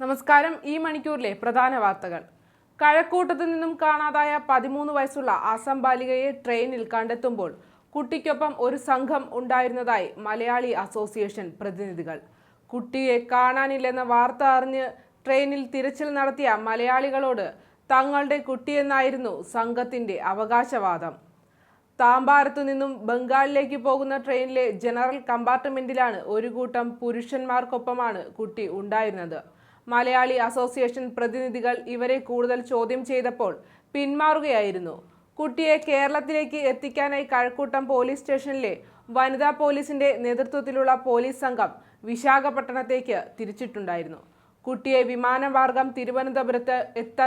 നമസ്കാരം ഈ മണിക്കൂറിലെ പ്രധാന വാർത്തകൾ. കഴക്കൂട്ടത്ത് നിന്നും കാണാതായ പതിമൂന്ന് വയസ്സുള്ള ആസാം ബാലികയെ ട്രെയിനിൽ കണ്ടെത്തുമ്പോൾ കുട്ടിക്കൊപ്പം ഒരു സംഘം ഉണ്ടായിരുന്നതായി മലയാളി അസോസിയേഷൻ പ്രതിനിധികൾ. കുട്ടിയെ കാണാനില്ലെന്ന വാർത്ത അറിഞ്ഞ് ട്രെയിനിൽ തിരച്ചിൽ നടത്തിയ മലയാളികളോട് തങ്ങളുടെ കുട്ടിയെന്നായിരുന്നു സംഘത്തിന്റെ അവകാശവാദം. താമ്പാരത്തു നിന്നും ബംഗാളിലേക്ക് പോകുന്ന ട്രെയിനിലെ ജനറൽ കമ്പാർട്ട്മെന്റിലാണ് ഒരു കൂട്ടം പുരുഷന്മാർക്കൊപ്പമാണ് കുട്ടി ഉണ്ടായിരുന്നത്. മലയാളി അസോസിയേഷൻ പ്രതിനിധികൾ ഇവരെ കൂടുതൽ ചോദ്യം ചെയ്തപ്പോൾ പിന്മാറുകയായിരുന്നു. കുട്ടിയെ കേരളത്തിലേക്ക് എത്തിക്കാനായി കഴക്കൂട്ടം പോലീസ് സ്റ്റേഷനിലെ വനിതാ പോലീസിന്റെ നേതൃത്വത്തിലുള്ള പോലീസ് സംഘം വിശാഖപട്ടണത്തേക്ക് തിരിച്ചിട്ടുണ്ടായിരുന്നു. കുട്ടിയെ വിമാനമാർഗം തിരുവനന്തപുരത്ത് എത്ത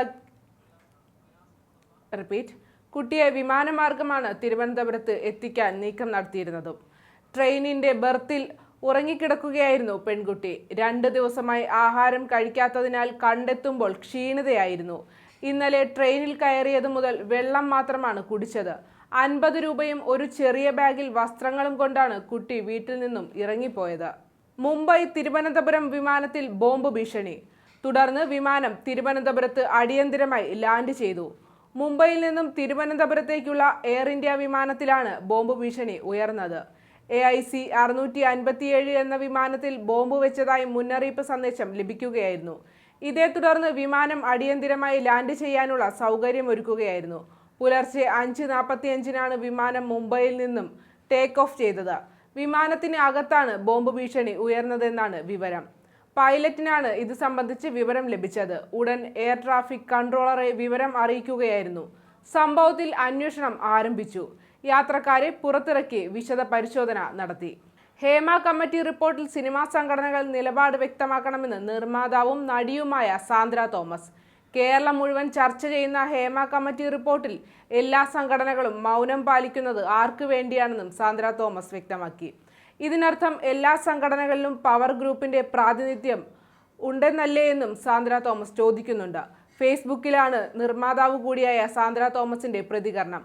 റിപ്പീറ്റ്. കുട്ടിയെ വിമാനമാർഗമാണ് തിരുവനന്തപുരത്ത് എത്തിക്കാൻ നീക്കം നടത്തിയിരുന്നതും. ട്രെയിനിന്റെ ബർത്തിൽ ഉറങ്ങിക്കിടക്കുകയായിരുന്നു പെൺകുട്ടി. രണ്ട് ദിവസമായി ആഹാരം കഴിക്കാത്തതിനാൽ കണ്ടെത്തുമ്പോൾ ക്ഷീണിതയായിരുന്നു. ഇന്നലെ ട്രെയിനിൽ കയറിയത് മുതൽ വെള്ളം മാത്രമാണ് കുടിച്ചത്. അൻപത് രൂപയും ഒരു ചെറിയ ബാഗിൽ വസ്ത്രങ്ങളും കൊണ്ടാണ് കുട്ടി വീട്ടിൽ നിന്നും ഇറങ്ങിപ്പോയത്. മുംബൈ തിരുവനന്തപുരം വിമാനത്തിൽ ബോംബ് ഭീഷണി. തുടർന്ന് വിമാനം തിരുവനന്തപുരത്ത് അടിയന്തിരമായി ലാൻഡ് ചെയ്തു. മുംബൈയിൽ നിന്നും തിരുവനന്തപുരത്തേക്കുള്ള എയർ ഇന്ത്യ വിമാനത്തിലാണ് ബോംബ് ഭീഷണി ഉയർന്നത്. എ ഐ സി അറുന്നൂറ്റി അൻപത്തിയേഴ് എന്ന വിമാനത്തിൽ ബോംബ് വെച്ചതായി മുന്നറിയിപ്പ് സന്ദേശം ലഭിക്കുകയായിരുന്നു. ഇതേ തുടർന്ന് വിമാനം അടിയന്തിരമായി ലാൻഡ് ചെയ്യാനുള്ള സൗകര്യമൊരുക്കുകയായിരുന്നു പുലർച്ചെ അഞ്ച് നാൽപ്പത്തിയഞ്ചിനാണ് വിമാനം മുംബൈയിൽ നിന്നും ടേക്ക് ഓഫ് ചെയ്തത്. വിമാനത്തിന് അകത്താണ് ബോംബ് ഭീഷണി ഉയർന്നതെന്നാണ് വിവരം. പൈലറ്റിനാണ് ഇത് സംബന്ധിച്ച് വിവരം ലഭിച്ചത്. ഉടൻ എയർ ട്രാഫിക് കൺട്രോളറെ വിവരം അറിയിക്കുകയായിരുന്നു. സംഭവത്തിൽ അന്വേഷണം ആരംഭിച്ചു. യാത്രക്കാരെ പുറത്തിറക്കി വിശദ പരിശോധന നടത്തി. ഹേമ കമ്മിറ്റി റിപ്പോർട്ടിൽ സിനിമാ സംഘടനകൾ നിലപാട് വ്യക്തമാക്കണമെന്ന് നിർമ്മാതാവും നടിയുമായ സാന്ദ്ര തോമസ്. കേരളം മുഴുവൻ ചർച്ച ചെയ്യുന്ന ഹേമ കമ്മിറ്റി റിപ്പോർട്ടിൽ എല്ലാ സംഘടനകളും മൗനം പാലിക്കുന്നത് ആർക്കു വേണ്ടിയാണെന്നും സാന്ദ്ര തോമസ് വ്യക്തമാക്കി. ഇതിനർത്ഥം എല്ലാ സംഘടനകളിലും പവർ ഗ്രൂപ്പിന്റെ പ്രാതിനിധ്യം ഉണ്ടെന്നല്ലേ എന്നും സാന്ദ്ര തോമസ് ചോദിക്കുന്നുണ്ട്. ഫേസ്ബുക്കിലാണ് നിർമ്മാതാവ് കൂടിയായ സാന്ദ്ര തോമസിന്റെ പ്രതികരണം.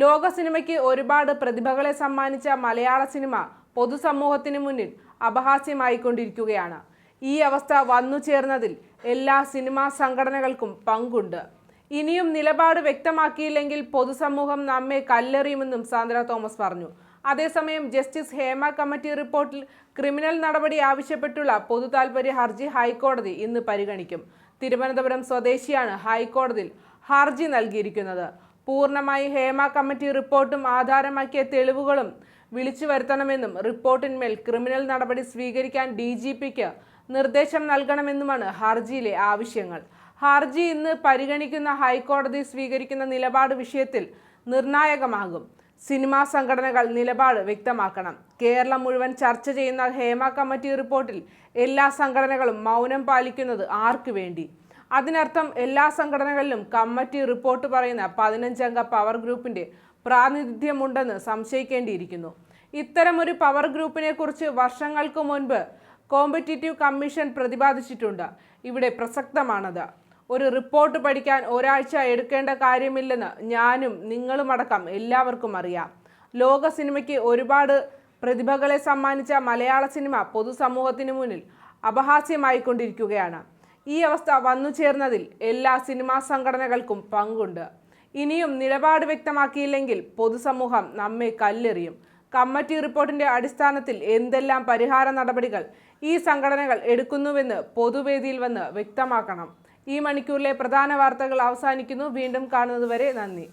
ലോക സിനിമയ്ക്ക് ഒരുപാട് പ്രതിഭകളെ സമ്മാനിച്ച മലയാള സിനിമ പൊതുസമൂഹത്തിന് മുന്നിൽ അപഹാസ്യമായിക്കൊണ്ടിരിക്കുകയാണ്. ഈ അവസ്ഥ വന്നു ചേർന്നതിൽ എല്ലാ സിനിമാ സംഘടനകൾക്കും പങ്കുണ്ട്. ഇനിയും നിലപാട് വ്യക്തമാക്കിയില്ലെങ്കിൽ പൊതുസമൂഹം നമ്മെ കല്ലെറിയുമെന്നും സാന്ദ്ര തോമസ് പറഞ്ഞു. അതേസമയം ജസ്റ്റിസ് ഹേമ കമ്മിറ്റി റിപ്പോർട്ടിൽ ക്രിമിനൽ നടപടി ആവശ്യപ്പെട്ടുള്ള പൊതു താൽപര്യ ഹർജി ഹൈക്കോടതി ഇന്ന് പരിഗണിക്കും. തിരുവനന്തപുരം സ്വദേശിയാണ് ഹൈക്കോടതിയിൽ ഹർജി നൽകിയിരിക്കുന്നത്. പൂർണമായി ഹേമ കമ്മിറ്റി റിപ്പോർട്ടും ആധാരമാക്കിയ തെളിവുകളും വിളിച്ചു വരുത്തണമെന്നും റിപ്പോർട്ടിന്മേൽ ക്രിമിനൽ നടപടി സ്വീകരിക്കാൻ ഡി ജി പിക്ക് നിർദ്ദേശം നൽകണമെന്നുമാണ് ഹർജിയിലെ ആവശ്യങ്ങൾ. ഹർജി ഇന്ന് പരിഗണിക്കുന്ന ഹൈക്കോടതി സ്വീകരിക്കുന്ന നിലപാട് വിഷയത്തിൽ നിർണായകമാകും. സിനിമാ സംഘടനകൾ നിലപാട് വ്യക്തമാക്കണം. കേരളം മുഴുവൻ ചർച്ച ചെയ്യുന്ന ഹേമ കമ്മിറ്റി റിപ്പോർട്ടിൽ എല്ലാ സംഘടനകളും മൗനം പാലിക്കുന്നത് ആർക്കു വേണ്ടി? അതിനർത്ഥം എല്ലാ സംഘടനകളിലും കമ്മിറ്റി റിപ്പോർട്ട് പറയുന്ന പതിനഞ്ചംഗ പവർ ഗ്രൂപ്പിന്റെ പ്രാതിനിധ്യമുണ്ടെന്ന് സംശയിക്കേണ്ടിയിരിക്കുന്നു. ഇത്തരമൊരു പവർ ഗ്രൂപ്പിനെ കുറിച്ച് വർഷങ്ങൾക്ക് മുൻപ് കോമ്പറ്റീറ്റീവ് കമ്മീഷൻ പ്രതിപാദിച്ചിട്ടുണ്ട്. ഇവിടെ പ്രസക്തമാണത്. ഒരു റിപ്പോർട്ട് പഠിക്കാൻ ഒരാഴ്ച എടുക്കേണ്ട കാര്യമില്ലെന്ന് ഞാനും നിങ്ങളുമടക്കം എല്ലാവർക്കും അറിയാം. ലോക സിനിമയ്ക്ക് ഒരുപാട് പ്രതിഭകളെ സമ്മാനിച്ച മലയാള സിനിമ പൊതുസമൂഹത്തിന് മുന്നിൽ അപഹാസ്യമായിക്കൊണ്ടിരിക്കുകയാണ്. ഈ അവസ്ഥ വന്നു ചേർന്നതിൽ എല്ലാ സിനിമാ സംഘടനകൾക്കും പങ്കുണ്ട്. ഇനിയും നിലപാട് വ്യക്തമാക്കിയില്ലെങ്കിൽ പൊതുസമൂഹം നമ്മെ കല്ലെറിയും. കമ്മിറ്റി റിപ്പോർട്ടിന്റെ അടിസ്ഥാനത്തിൽ എന്തെല്ലാം പരിഹാര നടപടികൾ ഈ സംഘടനകൾ എടുക്കുന്നുവെന്ന് പൊതുവേദിയിൽ വന്ന് വ്യക്തമാക്കണം. ഈ മണിക്കൂറിലെ പ്രധാന വാർത്തകൾ അവസാനിക്കുന്നു. വീണ്ടും കാണുന്നതുവരെ നന്ദി.